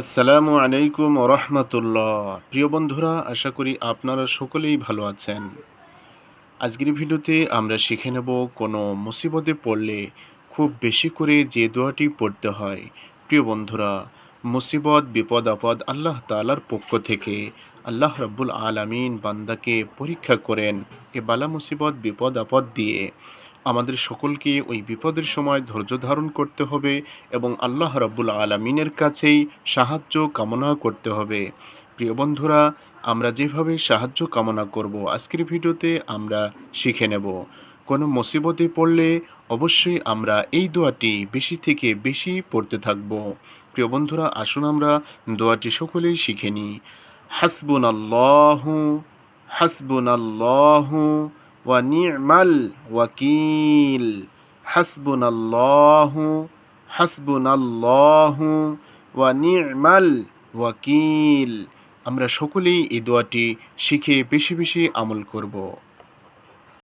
আসসালামু আলাইকুম রহমতুল্লাহ। প্রিয় বন্ধুরা, আশা করি আপনারা সকলেই ভালো আছেন। আজকের ভিডিওতে আমরা শিখে নেব কোনো মুসিবতে পড়লে খুব বেশি করে যে দোয়াটি পড়তে হয়। প্রিয় বন্ধুরা, মুসিবত, বিপদ, আপদ আল্লাহ তালার পক্ষ থেকে আল্লাহ রব্বুল আলামিন বান্দাকে পরীক্ষা করেন এ বালা মুসিবত, বিপদ, আপদ দিয়ে। আমাদের সকলকে ওই বিপদের সময় ধৈর্য ধারণ করতে হবে এবং আল্লাহ রাব্বুল আলমিনের কাছেই সাহায্য কামনা করতে হবে। প্রিয় বন্ধুরা, আমরা যেভাবে সাহায্য কামনা করব আজকের ভিডিওতে আমরা শিখে নেব। কোনো মুসিবতে পড়লে অবশ্যই আমরা এই দোয়াটি বেশি থেকে বেশি পড়তে থাকব। প্রিয় বন্ধুরা, আসুন আমরা দোয়াটি সকলেই শিখে নিই। হাসবুন আল্লাহু হাসবুন আল্লাহু ওয়া নি'মাল ওয়াকিল। হাসবুনাল্লাহু হাসবুনাল্লাহু ওয়া নি'মাল ওয়াকিল। আমরা সকলেই এই দোয়াটি শিখে বেশি বেশি আমল করব।